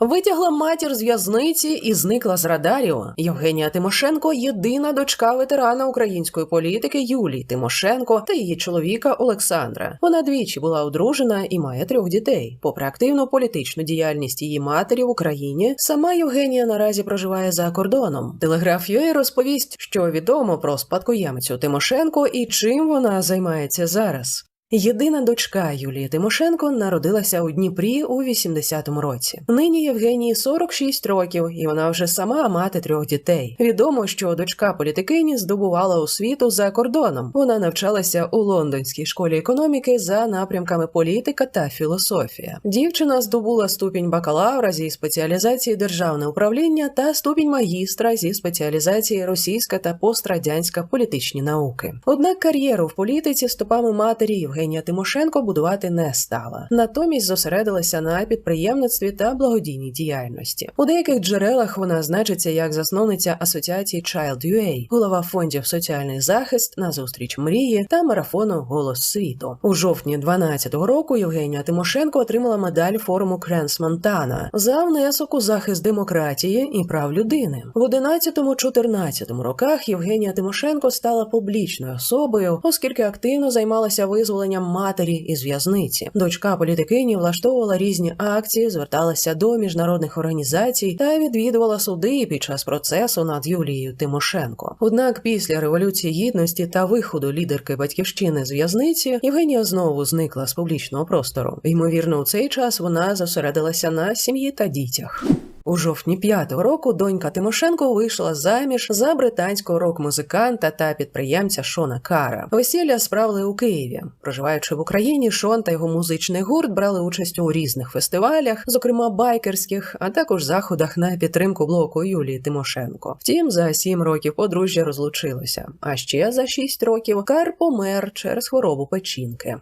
Витягла матір з в'язниці і зникла з радарів. Євгенія Тимошенко єдина дочка ветерана української політики Юлії Тимошенко та її чоловіка Олександра. Вона двічі була одружена і має трьох дітей. Попри активну політичну діяльність її матері в Україні, сама Євгенія наразі проживає за кордоном. Телеграф UA розповість, що відомо про спадкоємцю Тимошенко і чим вона займається зараз. Єдина дочка Юлії Тимошенко народилася у Дніпрі у 80-му році. Нині Євгенії 46 років, і вона вже сама мати трьох дітей. Відомо, що дочка політикині здобувала освіту за кордоном. Вона навчалася у лондонській школі економіки за напрямками політика та філософія. Дівчина здобула ступінь бакалавра зі спеціалізації державне управління та ступінь магістра зі спеціалізації російська та пострадянська політичні науки. Однак кар'єру в політиці стопами матері Євгенія Тимошенко будувати не стала. Натомість зосередилася на підприємництві та благодійній діяльності. У деяких джерелах вона значиться як засновниця асоціації Child.ua, голова фондів соціальний захист на зустріч мрії та марафону Голос світу. У жовтні 12-го року Євгенія Тимошенко отримала медаль форуму Кренс Монтана за внесок у захист демократії і прав людини. В 11-14 роках Євгенія Тимошенко стала публічною особою, оскільки активно займалася визволенням матері із в'язниці. Дочка політикині влаштовувала різні акції, зверталася до міжнародних організацій та відвідувала суди під час процесу над Юлією Тимошенко. Однак після революції гідності та виходу лідерки батьківщини з в'язниці Євгенія знову зникла з публічного простору. Ймовірно, у цей час вона зосередилася на сім'ї та дітях. У жовтні п'ятого року донька Тимошенко вийшла заміж за британського рок-музиканта та підприємця Шона Кара. Весілля справили у Києві. Проживаючи в Україні, Шон та його музичний гурт брали участь у різних фестивалях, зокрема байкерських, а також заходах на підтримку блоку Юлії Тимошенко. Втім, за сім років подружжя розлучилося. А ще за шість років Кар помер через хворобу печінки.